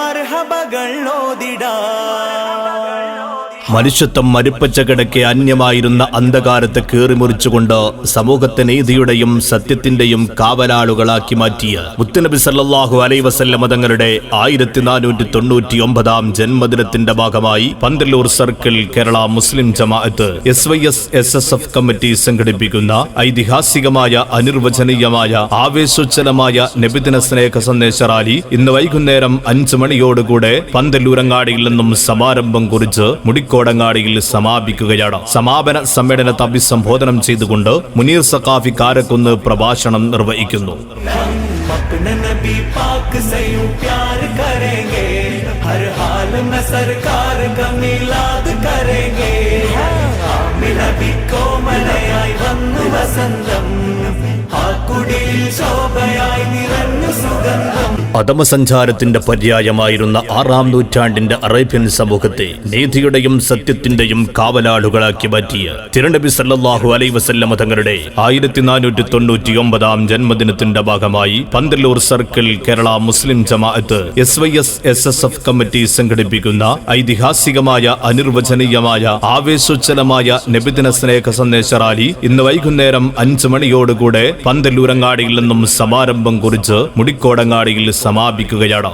മർഹബകൾ ഓതിടാ. മനുഷ്യത്വം മരുപ്പച്ച കിടക്കെ അന്യമായിരുന്ന അന്ധകാരത്തെ കീറിമുറിച്ചുകൊണ്ട് സമൂഹത്തെ നീതിയുടെയും സത്യത്തിന്റെയും കാവലാളുകളാക്കി മാറ്റിയ മുത്തുനബി സല്ലാഹു അലൈ വസല്ലമ തങ്ങളുടെ ആയിരത്തി നാനൂറ്റി തൊണ്ണൂറ്റി ഒമ്പതാം ജന്മദിനത്തിന്റെ ഭാഗമായി Panthalloor circle Kerala Muslim Jamaat S Y S S S F committee സംഘടിപ്പിക്കുന്ന ഐതിഹാസികമായ അനിർവചനീയമായ ആവേശോജ്ജലമായ നബിദിന സ്നേഹ സന്ദേശ റാലി ഇന്ന് വൈകുന്നേരം അഞ്ചു മണിയോടുകൂടെ പന്തല്ലൂരങ്ങാടിയിൽ നിന്നും സമാരംഭം കുറിച്ച് കോടങ്ങാടിയിൽ സമാപിക്കുകയാണ്. സമാപന സമ്മേളനത്തെ അഭിസംബോധനം ചെയ്തുകൊണ്ട് മുനീർ സഖാഫി കാരക്കുന്ന് പ്രഭാഷണം നിർവഹിക്കുന്നു. ശോഭയാ അധമസഞ്ചാരത്തിന്റെ പര്യായമായിരുന്ന ആറാം നൂറ്റാണ്ടിന്റെ അറേബ്യൻ സമൂഹത്തെ നീതിയുടെയും സത്യത്തിന്റെയും കാവലാളുകളാക്കി മാറ്റിയ തിരുനബി സല്ലാഹു അലൈ വസല്ലമ തങ്ങളുടെ ആയിരത്തി നാനൂറ്റി തൊണ്ണൂറ്റി ഒമ്പതാം ജന്മദിനത്തിന്റെ ഭാഗമായി Panthalloor circle Kerala Muslim Jamaat S Y S S S F committee സംഘടിപ്പിക്കുന്ന ഐതിഹാസികമായ അനിർവചനീയമായ ആവേശോജ്ജലമായ നബിദിന സ്നേഹ സന്ദേശ റാലി ഇന്ന് വൈകുന്നേരം അഞ്ചു മണിയോടുകൂടെ പന്തല്ലൂരങ്ങാടിയിൽ നിന്നും സമാരംഭം കുറിച്ച് മുടിക്കോടങ്ങാടിയിൽ സമാപിക്കുകയാണ്.